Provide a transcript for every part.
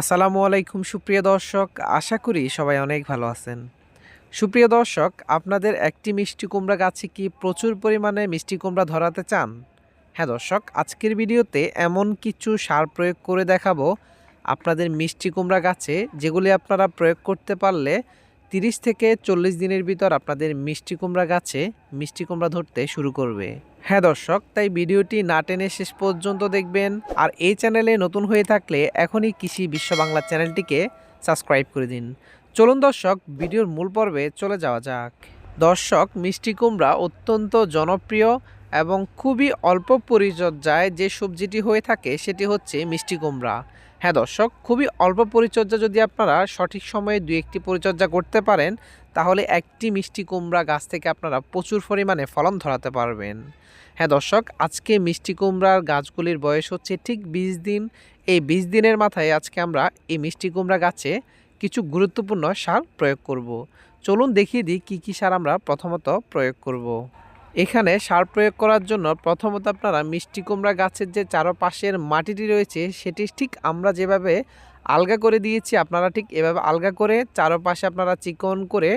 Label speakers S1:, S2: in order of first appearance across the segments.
S1: আসসালামু আলাইকুম, সুপ্রিয় দর্শক। আশা করি সবাই অনেক ভালো আছেন। সুপ্রিয় দর্শক, আপনাদের একটি মিষ্টি কুমড়া গাছে কি প্রচুর পরিমাণে মিষ্টি কুমড়া ধরাতে চান? হ্যাঁ দর্শক, আজকের ভিডিওতে এমন কিছু সার প্রয়োগ করে দেখাবো। আপনাদের মিষ্টি কুমড়া গাছে যেগুলি আপনারা প্রয়োগ করতে পারলে তিরিশ থেকে চল্লিশ দিনের ভিতর আপনাদের মিষ্টি কুমড়া গাছে মিষ্টি কুমড়া ধরতে শুরু করবে। হ্যাঁ দর্শক, তাই ভিডিওটি না টেনে শেষ পর্যন্ত দেখবেন। আর এই চ্যানেলে নতুন হয়ে থাকলে এখনই কৃষি বিশ্ব বাংলা চ্যানেলটিকে সাবস্ক্রাইব করে দিন। চলুন দর্শক, ভিডিওর মূল পর্বে চলে যাওয়া যাক। দর্শক, মিষ্টি কুমড়া অত্যন্ত জনপ্রিয় এবং খুবই অল্প পরিচর্যায় যে সবজিটি হয়ে থাকে সেটি হচ্ছে মিষ্টি কুমড়া। হ্যাঁ দর্শক, খুবই অল্প পরিচর্যা যদি আপনারা সঠিক সময়ে দুই একটি পরিচর্যা করতে পারেন, তাহলে একটি মিষ্টি কুমড়া গাছ থেকে আপনারা প্রচুর পরিমাণে ফলন ধরাতে পারবেন হ্যাঁ দর্শক, আজকে মিষ্টি কুমড়ার গাছগুলির বয়স হচ্ছে ঠিক বিশ দিন এই বিশ দিনের মাথায় আজকে আমরা এই মিষ্টি কুমড়া গাছে কিছু গুরুত্বপূর্ণ সার প্রয়োগ করব। চলুন দেখিয়ে দিই কী কী সার আমরা প্রথমত প্রয়োগ করব। এখানে সার প্রয়োগ করার জন্য প্রথমত আপনারা মিষ্টি কুমড়া গাছের যে চারপাশের মাটিটি রয়েছে, সেটি ঠিক আমরা যেভাবে আলগা করে দিয়েছি, আপনারা ঠিক এভাবে আলগা করে চারপাশে আপনারা চিকন করে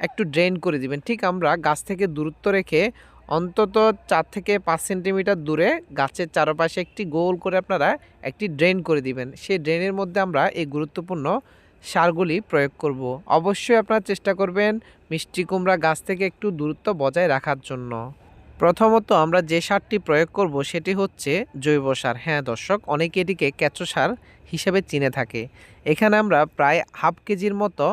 S1: একটু ড্রেন করে দিবেন। ঠিক আমরা গাছ থেকে দূরত্ব রেখে অন্তত চার থেকে পাঁচ সেন্টিমিটার দূরে গাছের চারপাশে একটি গোল করে আপনারা একটি ড্রেন করে দিবেন। সেই ড্রেনের মধ্যে আমরা এই গুরুত্বপূর্ণ সারগুলি প্রয়োগ করব। অবশ্যই আপনারা চেষ্টা করবেন মিষ্টি কুমড়া গাছ থেকে একটু দূরত্ব বজায় রাখার জন্য। প্রথমত আমরা যে সারটি প্রয়োগ করব সেটি হচ্ছে জৈব সার। হ্যাঁ দর্শক, অনেকে এটিকে কেঁচো সার হিসেবে চিনে থাকে। এখানে আমরা প্রায় হাফ কেজির মতো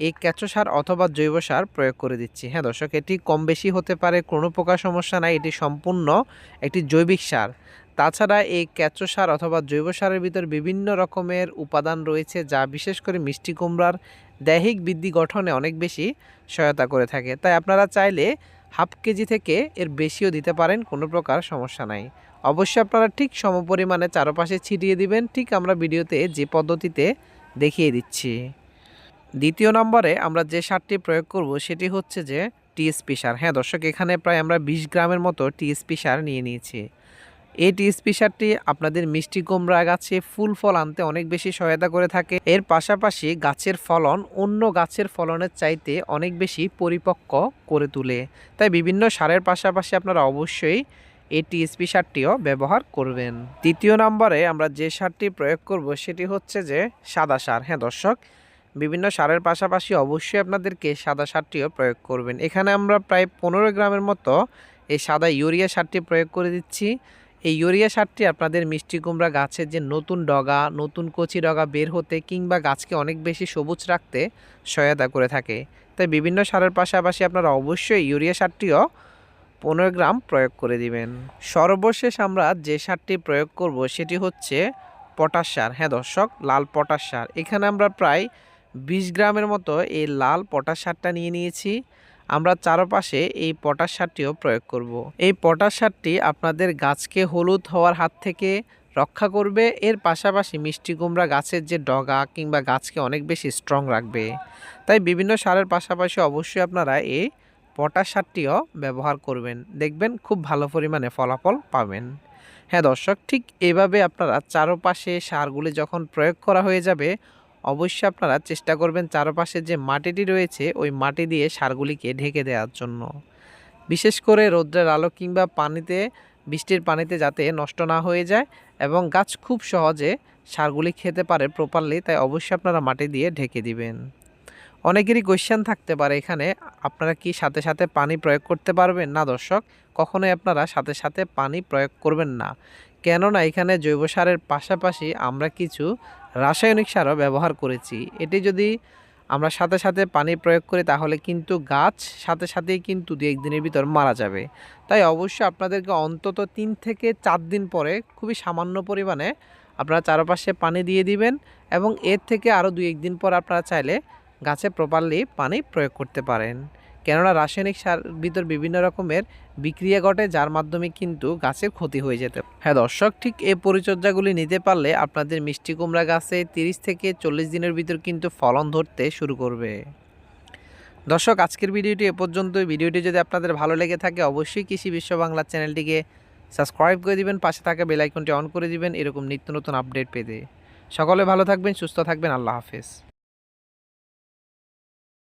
S1: এই কেঁচো সার অথবা জৈব সার প্রয়োগ করে দিচ্ছি। হ্যাঁ দর্শক, এটি কম বেশি হতে পারে, কোনো প্রকার সমস্যা নাই। এটি সম্পূর্ণ একটি জৈবিক সার। তাছাড়া এই কেঁচো সার অথবা জৈব সারের ভিতর বিভিন্ন রকমের উপাদান রয়েছে যা বিশেষ করে মিষ্টি কুমড়ার দৈহিক বৃদ্ধি গঠনে অনেক বেশি সহায়তা করে থাকে। তাই আপনারা চাইলে হাফ কেজি থেকে এর বেশিও দিতে পারেন, কোনো প্রকার সমস্যা নাই। অবশ্যই আপনারা ঠিক সমপরিমাণে চারপাশে ছিটিয়ে দিবেন। ঠিক আমরা ভিডিওতে যে পদ্ধতিতে দেখিয়ে দিচ্ছি। দ্বিতীয় নম্বরে আমরা যে সারটি প্রয়োগ করব সেটি হচ্ছে যে টিএসপি সার। হ্যাঁ দর্শক, এখানে প্রায় আমরা বিশ গ্রামের মতো টিএসপি সার নিয়ে নিয়েছি। এই টিএসপি সারটি আপনাদের মিষ্টি কুমড়া গাছে ফুল ফল আনতে অনেক বেশি সহায়তা করে থাকে। এর পাশাপাশি গাছের ফলন অন্য গাছের ফলনের চাইতে অনেক বেশি পরিপক্ক করে তোলে। তাই বিভিন্ন সারের পাশাপাশি আপনারা অবশ্যই এই টিএসপি সারটিও ব্যবহার করবেন। তৃতীয় নম্বরে আমরা যে সারটি প্রয়োগ করব সেটি হচ্ছে যে সাদা সার। হ্যাঁ দর্শক, বিভিন্ন সারের পাশাপাশি অবশ্যই আপনাদেরকে সাদা সারটিও প্রয়োগ করবেন। এখানে আমরা প্রায় পনেরো গ্রামের মতো এই সাদা ইউরিয়া সারটি প্রয়োগ করে দিচ্ছি। এই ইউরিয়া সারটি আপনাদের মিষ্টি কুমড়া গাছের যে নতুন ডগা, নতুন কচি ডগা বের হতে কিংবা গাছকে অনেক বেশি সবুজ রাখতে সহায়তা করে থাকে। তাই বিভিন্ন সারের পাশাপাশি আপনারা অবশ্যই ইউরিয়া সারটিও পনেরো গ্রাম প্রয়োগ করে দিবেন। সর্বশেষ আমরা যে সারটি প্রয়োগ করব সেটি হচ্ছে পটাশ সার। হ্যাঁ দর্শক, লাল পটাশ সার। এখানে আমরা প্রায় বিশ গ্রামের মতো এই লাল পটাশ সারটা নিয়ে নিয়েছি। আমরা চারপাশে এই পটাশ সারটিও প্রয়োগ করব। এই পটাশ সারটি আপনাদের গাছকে হলুদ হওয়ার হাত থেকে রক্ষা করবে। এর পাশাপাশি মিষ্টি কুমড়া গাছের যে ডগা কিংবা গাছকে অনেক বেশি স্ট্রং রাখবে। তাই বিভিন্ন সারের পাশাপাশি অবশ্যই আপনারা এই পটাশ সারটিও ব্যবহার করবেন। দেখবেন খুব ভালো পরিমাণে ফলাফল পাবেন। হ্যাঁ দর্শক, ঠিক এভাবে আপনারা চারপাশে সারগুলি যখন প্রয়োগ করা হয়ে যাবে অবশ্যই আপনারা চেষ্টা করবেন চারপাশে যে মাটিটি রয়েছে, ওই মাটি দিয়ে সারগুলিকে ঢেকে দেওয়ার জন্য। বিশেষ করে রৌদ্রের আলো কিংবা পানিতে, বৃষ্টির পানিতে যাতে নষ্ট না হয়ে যায় এবং গাছ খুব সহজে সারগুলি খেতে পারে প্রপারলি তাই অবশ্যই আপনারা মাটি দিয়ে ঢেকে দিবেন। অনেকেরই কোয়েশ্চেন থাকতে পারে এখানে, আপনারা কি সাথে সাথে পানি প্রয়োগ করতে পারবেন? না দর্শক, কখনোই আপনারা সাথে সাথে পানি প্রয়োগ করবেন না। কেননা এখানে জৈব সারের পাশাপাশি আমরা কিছু রাসায়নিক সারও ব্যবহার করেছি। এটি যদি আমরা সাথে সাথে পানি প্রয়োগ করি, তাহলে কিন্তু গাছ সাথে সাথেই কিন্তু দু একদিনের ভিতর মারা যাবে। তাই অবশ্যই আপনাদেরকে অন্তত তিন থেকে চার দিন পরে খুবই সামান্য পরিমাণে আপনারা চারপাশে পানি দিয়ে দিবেন এবং এর থেকে আরও দুই একদিন পর আপনারা চাইলে গাছে প্রপারলি পানি প্রয়োগ করতে পারেন। কেননা রাসায়নিক সার ভিতর বিভিন্ন রকমের বিক্রিয়া ঘটে, যার মাধ্যমে কিন্তু গাছের ক্ষতি হয়ে যেতে হ্যাঁ দর্শক, ঠিক এই পরিচর্যাগুলি নিতে পারলে আপনাদের মিষ্টি কুমড়া গাছে তিরিশ থেকে চল্লিশ দিনের ভিতর কিন্তু ফলন ধরতে শুরু করবে। দর্শক, আজকের ভিডিওটি এ পর্যন্ত ভিডিওটি যদি আপনাদের ভালো লেগে থাকে, অবশ্যই কৃষি বিশ্ব বাংলা চ্যানেলটিকে সাবস্ক্রাইব করে দিবেন, পাশে থাকা বেলাইকনটি অন করে দিবেন, এরকম নিত্য নতুন আপডেট পেতে। সকলে ভালো থাকবেন, সুস্থ থাকবেন, আল্লাহ হাফেজ।